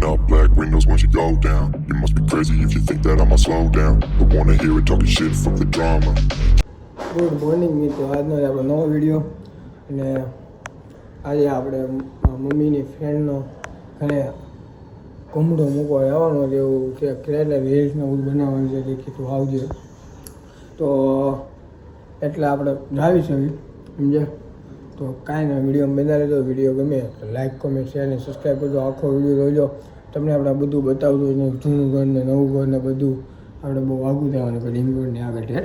Rolling up black windows once you go down. You must be crazy if you think that I'ma slow down. I wanna hear it talking shit, from the drama. Good morning મિત્રો આજનો આપણો નવો video અને આજે આપણે મમ્મીની ફ્રેન્ડનો ઘરે કુમડો મૂકવા આવવાનો છે એવું છે એટલે રીલ્સને બધું બનાવવાનું છે કે કીધું આવજે તો એટલે આપણે જાવી છે સમજે તો કાંઈ ના વીડિયો બનાવી લેજો વીડિયો ગમે તો લાઈક કોમેન્ટ શેર અને સબસ્ક્રાઈબ કરજો. આખો વીડિયો જોજો. તમને આપણે બધું બતાવજો જૂનું ઘર ને નવું ઘર ને બધું. આપણે બહુ આગું થવાનું કે લીંબોડની આગળ ઠેર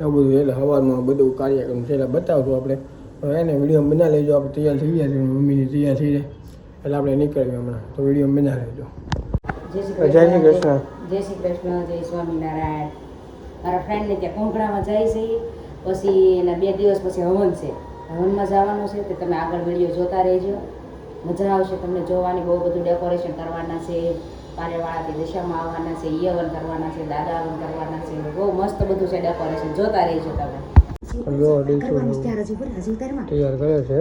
એવું બધું એટલે સવારમાં બધું કાર્યક્રમ એટલે બતાવશું આપણે. હવે એને વીડિયો બના લેજો આપણે તૈયાર થઈ ગયા છીએ મમ્મીની તૈયાર થઈ જાય. એટલે આપણે નીકળીએ હમણાં તો વીડિયો બના લેજો. જય શ્રી જય શ્રી કૃષ્ણ. જય શ્રી કૃષ્ણ જય સ્વામિનારાયણ. મારા ફ્રેન્ડને ત્યાં કોંકણામાં જાય છે પછી એના બે દિવસ પછી હવન છે. હવનમાં જવાનું છે તે તમે આગળ વીડિયો જોતા રહેજો. મજા આવશે તમને જોવાની બહુ બધું ડેકોરેશન કરવાના છે પારેવાળાથી દિશામાં આવવાના છે ઈ હવન કરવાના છે દાદા હવન કરવાના છે બહુ મસ્ત બધું છે ડેકોરેશન જોતા રહેજો તમે. તૈયાર કરે છે?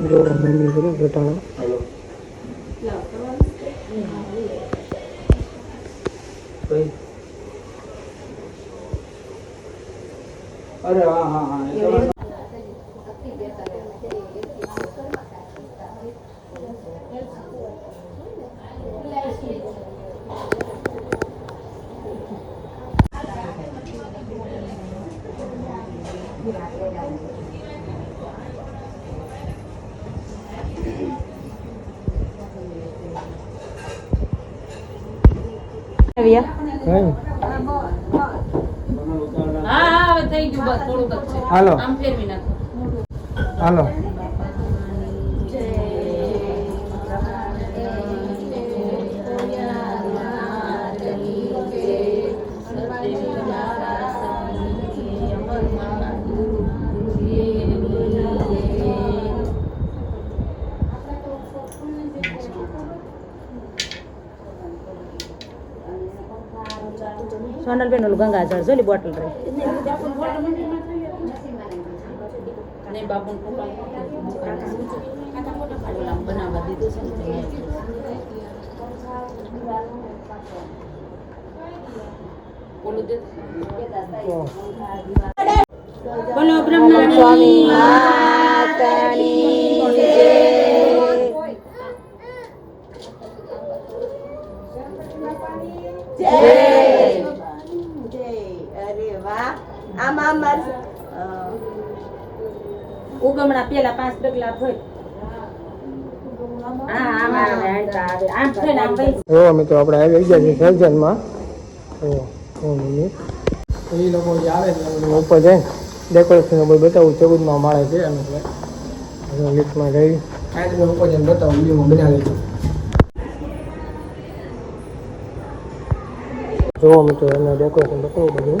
જો મમ્મી કરું ઘટાડો અરે હા હા હા કઈ થઈ ગયું બસ થોડુંક જ છે. હાલો. આમ ફેરવી નાખો. હાલો. સોનલબેન ઓલું ગંગાજળ જોલી બોટલ રહી ને બાપુ બનાવવા દીધું છે ને ઓલું દે બોલો બ્રહ્મા સ્વામી માતાની અરે આમ ઉગમણા પેલા પાંચ ડગલા ભર આપણે આવી ગયા છીએ સર્જનમાં એ લોકો જે આવે છે ઉપર જાય ડેકોરેશન બધું બતાવું ચૌદમાં માળે છે અને લિફ્ટમાં જઈ. કાંઈ તમે ઉપર જઈને બતાવું વિડીયોમાં બનાવી દઉં. જોવો મિત્રો એને ડેકોરેશન બતાવું બધું.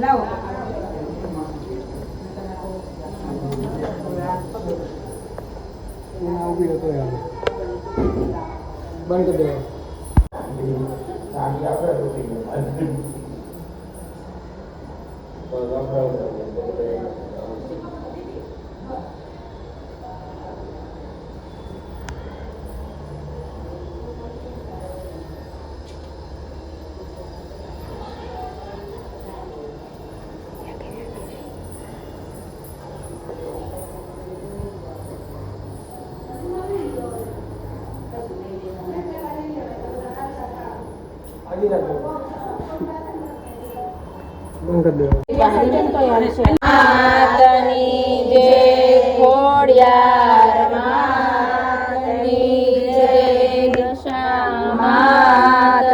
જોયો ઊભી હતો બંધ કરી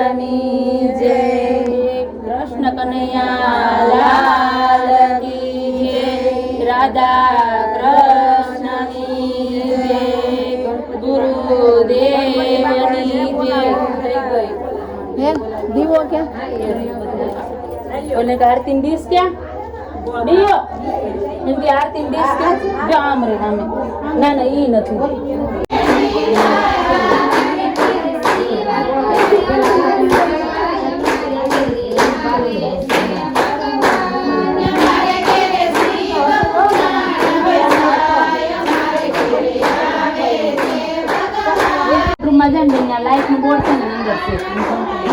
માતની કૃષ્ણ કનૈયા લાલ જે રાધા કૃષ્ણની જે ગુરુદેવની જે ક્યાં ઓલે કે આરતી ડીશ ક્યાં દીવો એમ કે આરતી ડીશ ક્યાં જો આમ રે આમે ના ના ઈ નથી રૂમમાં જાય ને ત્યાં લાઈટનું બોર્ડ છે ને અંદર છે